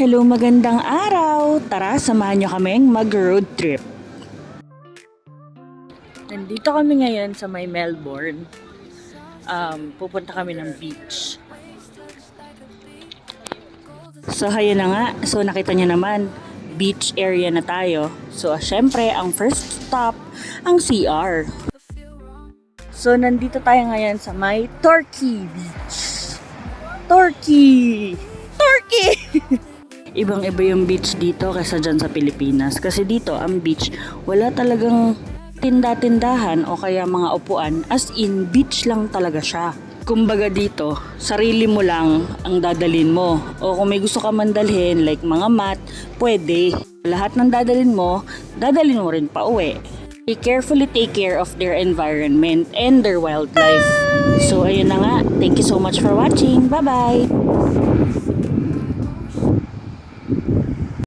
Hello, magandang araw! Tara, samahan nyo kaming mag-road trip. Nandito kami ngayon sa may Melbourne. Um, pupunta kami ng beach. So, hayun na nga. So, nakita nyo naman, beach area na tayo. So, syempre, ang first stop, ang CR. So, nandito tayo ngayon sa may Torquay Beach. Torquay! Ibang-iba yung beach dito kaysa dyan sa Pilipinas. Kasi dito, ang beach, wala talagang tinda-tindahan o kaya mga upuan. As in, beach lang talaga siya. Kumbaga dito, sarili mo lang ang dadalin mo. O kung may gusto ka man dalhin, like mga mat, pwede. Lahat ng dadalin mo, dadalin mo rin pa uwi. They carefully take care of their environment and their wildlife. So ayun na nga, thank you so much for watching. Bye-bye!